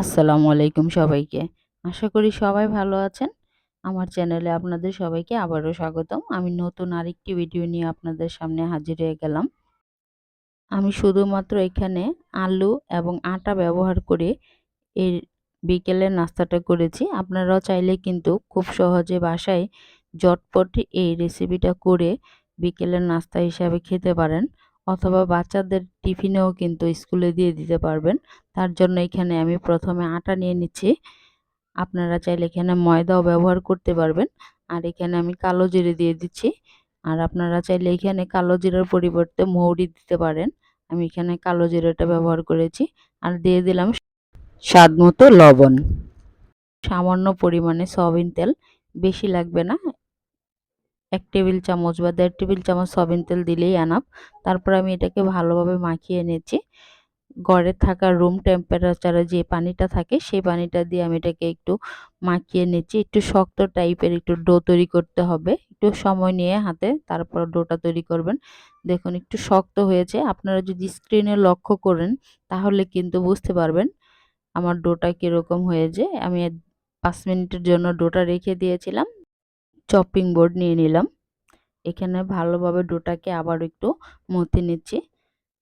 আসসালামু আলাইকুম সবাইকে। আশা করি সবাই ভালো আছেন। আমার চ্যানেলে আপনাদের সবাইকে আবারও স্বাগতম। আমি নতুন আরেকটি ভিডিও নিয়ে আপনাদের সামনে হাজির হয়ে গেলাম। আমি শুধুমাত্র এখানে আলু এবং আটা ব্যবহার করে এই বিকেলের নাস্তাটা করেছি। আপনারাও চাইলে কিন্তু খুব সহজে বাসায় জটপট এই রেসিপিটা করে বিকেলের নাস্তা হিসাবে খেতে পারেন। অথবা বাচ্চাদের টিফিনেও কিন্তু স্কুলে দিয়ে দিতে পারবেন। তার জন্য এখানে আমি প্রথমে আটা নিয়ে নিচ্ছি। আপনারা চাইলে এখানে ময়দাও ব্যবহার করতে পারবেন। আর এখানে আমি কালো জিরে দিয়ে দিচ্ছি। আর আপনারা চাইলে এখানে কালো জিরার পরিবর্তে মৌরি দিতে পারেন। আমি এখানে কালো জিরাটা ব্যবহার করেছি। আর দিয়ে দিলাম স্বাদ মতো লবণ। সামান্য পরিমাণে সয়াবিন তেল। বেশি লাগবে না। এক টেবিল চামচ বা দেড় টেবিল চামচ সয়াবিন তেল দিলেই আনাপ তারপর আমি এটাকে ভালোভাবে মাখিয়ে নিয়েছি। ঘরে থাকা রুম টেম্পারেচারে যে পানিটা থাকে, সেই পানিটা দিয়ে আমি এটাকে একটু মাখিয়ে নিচ্ছি একটু শক্ত টাইপের একটু ডো তৈরি করতে হবে। একটু সময় নিয়ে হাতে তারপর ডোটা তৈরি করবেন। দেখুন, একটু শক্ত হয়েছে। আপনারা যদি স্ক্রিনে লক্ষ্য করেন, তাহলে কিন্তু বুঝতে পারবেন আমার ডোটা কীরকম হয়েছে। আমি পাঁচ মিনিটের জন্য ডোটা রেখে দিয়েছিলাম। চপিং বোর্ড নিয়ে নিলাম। এখানে ভালোভাবে ডোটাকে আবার একটু মথে নিচ্ছি।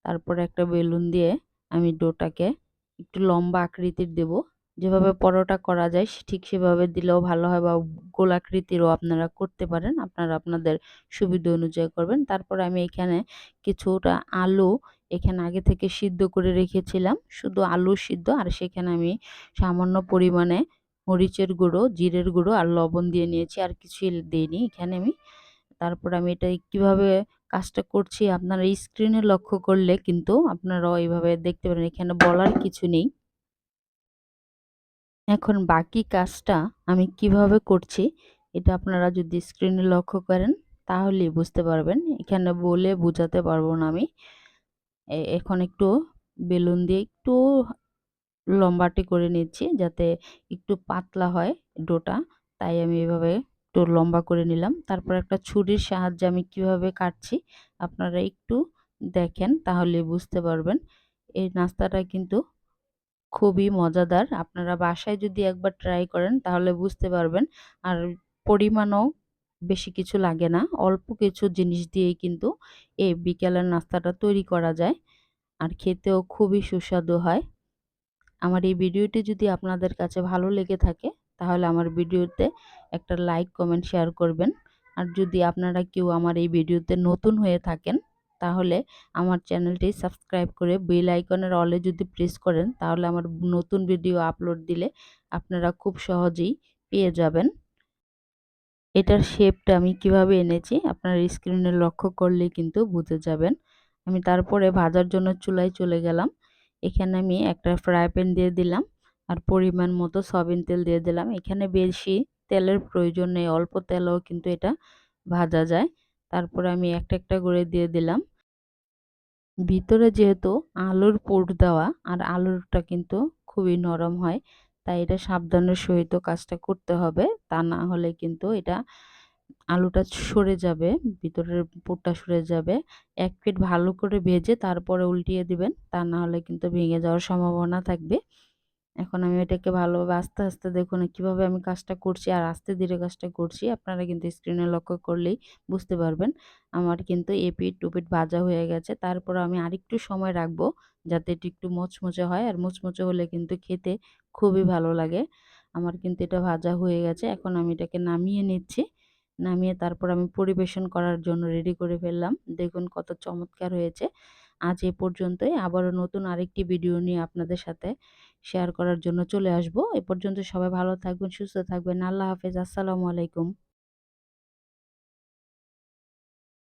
তারপরে একটা বেলুন দিয়ে আমি ডোটাকে একটু লম্বা আকৃতির দেব। যেভাবে পরোটা করা যায় ঠিক সেভাবে দিলেও ভালো হয় বা গোল আকৃতিরও আপনারা করতে পারেন। আপনারা আপনাদের সুবিধা অনুযায়ী করবেন। তারপর আমি এখানে কিছুটা আলু এখানে আগে থেকে সিদ্ধ করে রেখেছিলাম। শুধু আলু সিদ্ধ আর সেখানে আমি সামান্য পরিমাণে মরিচের গুঁড়ো, জিরের গুঁড়ো আর লবণ দিয়ে নিয়েছি। আর কিছুই দিইনি এখানে আমি। তারপর আমি এটা কীভাবে কাজটা করছি আপনারা স্ক্রিনে লক্ষ্য করলে কিন্তু আপনারাও এইভাবে দেখতে পারেন। এখানে বলার কিছু নেই। এখন বাকি কাজটা আমি কীভাবে করছি এটা আপনারা যদি স্ক্রিনে লক্ষ্য করেন তাহলেই বুঝতে পারবেন। এখানে বলে বোঝাতে পারব না আমি। এখন একটু বেলুন দিয়ে একটু লম্বাটি করে নিচ্ছি যাতে একটু পাতলা হয় ডোটা। তাই আমি এভাবে একটু লম্বা করে নিলাম। তারপর একটা ছুরির সাহায্যে আমি কীভাবে কাটছি আপনারা একটু দেখেন তাহলে বুঝতে পারবেন। এই নাস্তাটা কিন্তু খুবই মজাদার। আপনারা বাসায় যদি একবার ট্রাই করেন তাহলে বুঝতে পারবেন। আর পরিমাণও বেশি কিছু লাগে না। অল্প কিছু জিনিস দিয়েই কিন্তু এই বিকেলের নাস্তাটা তৈরি করা যায়। আর খেতেও খুবই সুস্বাদু হয়। আমার এই ভিডিওটি যদি আপনাদের কাছে ভালো লেগে থাকে, তাহলে আমার ভিডিওতে একটা লাইক কমেন্ট শেয়ার করবেন। আর যদি আপনারা কেউ আমার এই ভিডিওতে নতুন হয়ে থাকেন, তাহলে আমার চ্যানেলটি সাবস্ক্রাইব করে বেল আইকনের অলে যদি প্রেস করেন, তাহলে আমার নতুন ভিডিও আপলোড দিলে আপনারা খুব সহজেই পেয়ে যাবেন। এটার শেপটা আমি কীভাবে এনেছি, আপনার স্ক্রিনে লক্ষ্য করলে কিন্তু বুঝে যাবেন। আমি তারপরে ভাজার জন্য চুলায় চলে গেলাম। এখানে আমি একটা ফ্রাই প্যান দিয়ে দিলাম। আর পরিমাণ মতো সয়াবিন তেল দিয়ে দিলাম। এখানে বেশি তেলের প্রয়োজন নেই, অল্প তেলেও কিন্তু এটা ভাজা যায়। তারপরে আমি একটা একটা করে দিয়ে দিলাম। ভিতরে যেহেতু আলুর পুর দেওয়া, আর আলুরটা কিন্তু খুবই নরম হয়, তাই এটা সাবধানের সহিত কাজটা করতে হবে। তা না হলে কিন্তু এটা আলুটা সরে যাবে, ভিতরের পুরটা সরে যাবে। এক ফিট ভালো করে ভেজে তারপরে উল্টিয়ে দিবেন, তা না হলে কিন্তু ভেঙে যাওয়ার সম্ভাবনা থাকবে। এখন আমি এটাকে ভালোভাবে আস্তে আস্তে দেখুন কীভাবে আমি কাজটা করছি আর আস্তে ধীরে কাজটা করছি, আপনারা কিন্তু স্ক্রিনে লক্ষ্য করলেই বুঝতে পারবেন। আমার কিন্তু এপিট টুপিট ভাজা হয়ে গেছে, তারপর আমি আরেকটু সময় রাখব যাতে এটি একটু মুচমুচে হয় আর মুচমুচে হলে কিন্তু খেতে খুবই ভালো লাগে। আমার কিন্তু এটা ভাজা হয়ে গেছে, এখন আমি এটাকে নামিয়ে নিচ্ছি। নামিয়ে তারপর আমি পরিবেশন করার জন্য রেডি করে ফেললাম। দেখুন কত চমৎকার হয়েছে। আজ এ পর্যন্তই। আবারও নতুন আরেকটি ভিডিও নিয়ে আপনাদের সাথে শেয়ার করার জন্য চলে আসব। এ পর্যন্ত সবাই ভালো থাকবেন, সুস্থ থাকবেন। আল্লাহ হাফেজ। আসসালামু আলাইকুম।